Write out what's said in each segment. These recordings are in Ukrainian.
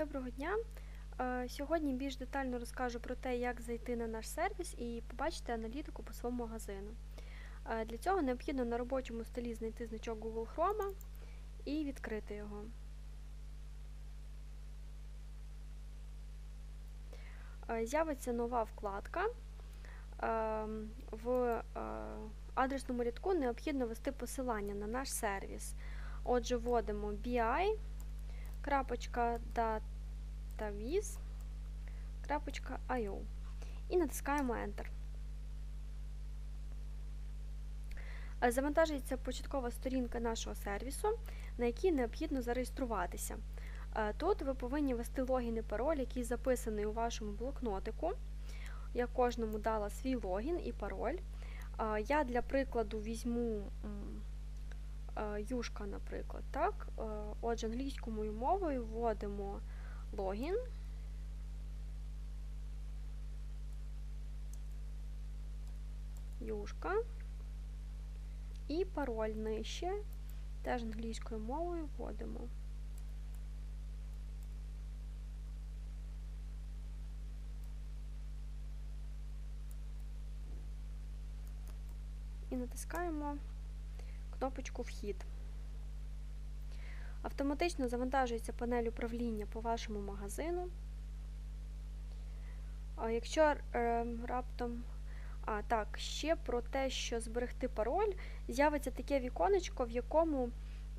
Доброго дня! Е, Сьогодні більш детально розкажу про те, як зайти на наш сервіс і побачити аналітику по своєму магазину. Е, Для цього необхідно на робочому столі знайти значок Google Chrome і відкрити його. Е, З'явиться нова вкладка. Е, В адресному рядку необхідно ввести посилання на наш сервіс. Отже, вводимо BI dataviz.io і натискаємо Enter. Е, Завантажується початкова сторінка нашого сервісу, на якій необхідно зареєструватися. Е, Тут ви повинні ввести логін і пароль, який записаний у вашому блокнотику. Я кожному дала свій логін і пароль. Е, Я для прикладу візьму юшка, наприклад. Так? Е, Отже, англійською мовою вводимо логін. Юшка. І пароль нижче. Теж англійською мовою вводимо. І натискаємо кнопочку Вхід. Автоматично завантажується панель управління по вашому магазину. А якщо е, раптом. А, так, ще про те, що зберегти пароль, з'явиться таке віконечко, в якому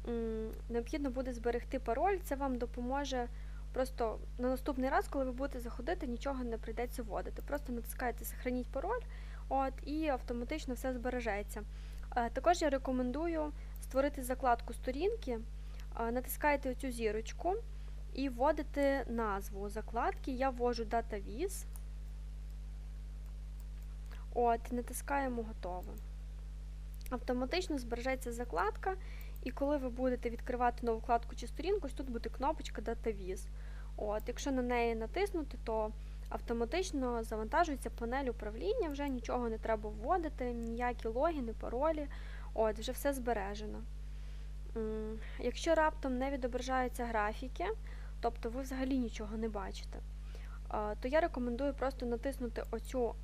м, необхідно буде зберегти пароль. Це вам допоможе просто на наступний раз, коли ви будете заходити, нічого не прийдеться вводити. Просто натискаєте Сохраніть пароль, от, і автоматично все збережеться. Е, також я рекомендую створити закладку сторінки, е, натискаєте оцю зірочку і вводите назву закладки. Я ввожу DataViz. От, натискаємо готово. Автоматично збережеться закладка, і коли ви будете відкривати нову вкладку чи сторінку, ось тут буде кнопочка DataViz. От, якщо на неї натиснути, то автоматично завантажується панель управління, вже нічого не треба вводити, ніякі логіни, паролі, от, вже все збережено. Якщо раптом не відображаються графіки, тобто ви взагалі нічого не бачите, то я рекомендую просто натиснути оцю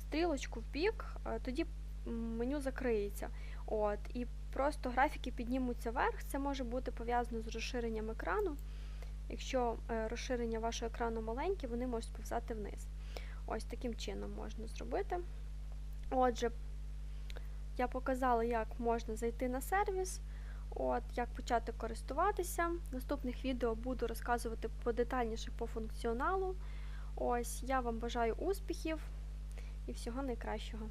стрілочку в бік, тоді меню закриється. От, і просто графіки піднімуться вверх. Це може бути пов'язано з розширенням екрану. Якщо е, розширення вашого екрану маленьке, вони можуть сповзати вниз. Ось таким чином можна зробити. Отже, я показала, як можна зайти на сервіс, от, як почати користуватися. В наступних відео буду розказувати подетальніше по функціоналу. Ось, я вам бажаю успіхів і всього найкращого.